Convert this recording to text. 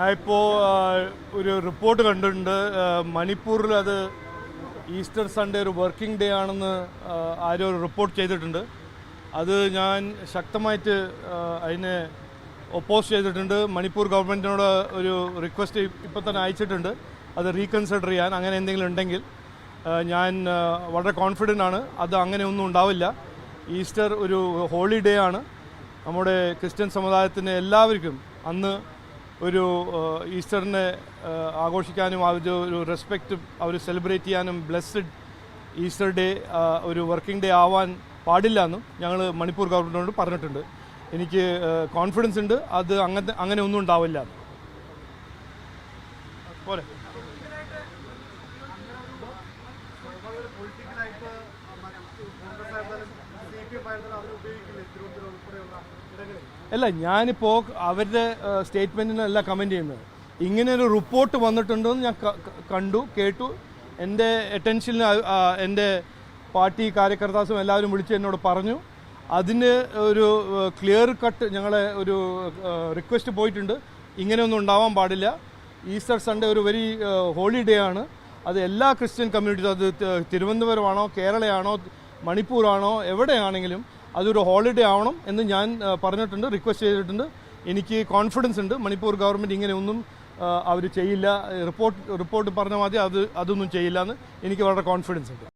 ഞാനിപ്പോൾ ഒരു റിപ്പോർട്ട് കണ്ടിട്ടുണ്ട്. മണിപ്പൂരിൽ അത് ഈസ്റ്റർ സൺഡേ ഒരു വർക്കിംഗ് ഡേ ആണെന്ന് ആരോ ഒരു റിപ്പോർട്ട് ചെയ്തിട്ടുണ്ട്. അത് ഞാൻ ശക്തമായിട്ട് അതിനെ ഒപ്പോസ് ചെയ്തിട്ടുണ്ട്. മണിപ്പൂർ ഗവൺമെന്റിനോട് ഒരു റിക്വസ്റ്റ് ഇപ്പം തന്നെ അയച്ചിട്ടുണ്ട്. അത് റീകൺസിഡർ ചെയ്യാൻ അങ്ങനെ എന്തെങ്കിലും ഉണ്ടെങ്കിൽ ഞാൻ വളരെ കോൺഫിഡന്റ് ആണ്. അത് അങ്ങനെ ഒന്നും ഉണ്ടാവില്ല. ഈസ്റ്റർ ഒരു ഹോളിഡേ ആണ്. നമ്മുടെ ക്രിസ്ത്യൻ സമുദായത്തിന് എല്ലാവർക്കും അന്ന് ഒരു ഈസ്റ്ററിനെ ആഘോഷിക്കാനും അവർ ഒരു റെസ്പെക്റ്റ് അവർ സെലിബ്രേറ്റ് ചെയ്യാനും ബ്ലെസ്ഡ് ഈസ്റ്റർ ഡേ ഒരു വർക്കിംഗ് ഡേ ആവാൻ പാടില്ല എന്നും ഞങ്ങൾ മണിപ്പൂർ ഗവൺമെന്റിനോട് പറഞ്ഞിട്ടുണ്ട്. എനിക്ക് കോൺഫിഡൻസ് ഉണ്ട്. അത് അങ്ങനത്തെ അങ്ങനെ ഒന്നും ഉണ്ടാവില്ല. എന്ന്. പോരെ അല്ല ഞാനിപ്പോൾ അവരുടെ സ്റ്റേറ്റ്മെന്റിനല്ല കമന്റ് ചെയ്യുന്നത്. ഇങ്ങനെ ഒരു റിപ്പോർട്ട് വന്നിട്ടുണ്ടെന്ന് ഞാൻ കണ്ടു കേട്ടു. എന്റെ അറ്റൻഷനിൽ എന്റെ പാർട്ടി കാര്യകർത്താസും എല്ലാവരും വിളിച്ച് എന്നോട് പറഞ്ഞു. അതിന് ഒരു ക്ലിയർ കട്ട് ഞങ്ങളെ ഒരു റിക്വസ്റ്റ് പോയിട്ടുണ്ട്. ഇങ്ങനെയൊന്നും ഉണ്ടാവാൻ പാടില്ല. ഈസ്റ്റർ സൺഡേ ഒരു വെരി ഹോളിഡേ ആണ്. അത് എല്ലാ ക്രിസ്ത്യൻ കമ്മ്യൂണിറ്റി അത് തിരുവനന്തപുരമാണോ കേരളയാണോ മണിപ്പൂരാണോ എവിടെയാണെങ്കിലും അതൊരു ഹോളിഡേ ആവണം എന്ന് ഞാൻ പറഞ്ഞിട്ടുണ്ട് റിക്വസ്റ്റ് ചെയ്തിട്ടുണ്ട്. എനിക്ക് കോൺഫിഡൻസ് ഉണ്ട്. മണിപ്പൂർ ഗവൺമെന്റ് ഇങ്ങനെ ഒന്നും അവർ ചെയ്യില്ല. റിപ്പോർട്ട് റിപ്പോർട്ട് പറഞ്ഞ മതി അത് അതൊന്നും ചെയ്യില്ല എന്ന് എനിക്ക് വളരെ കോൺഫിഡൻസ് ഉണ്ട്.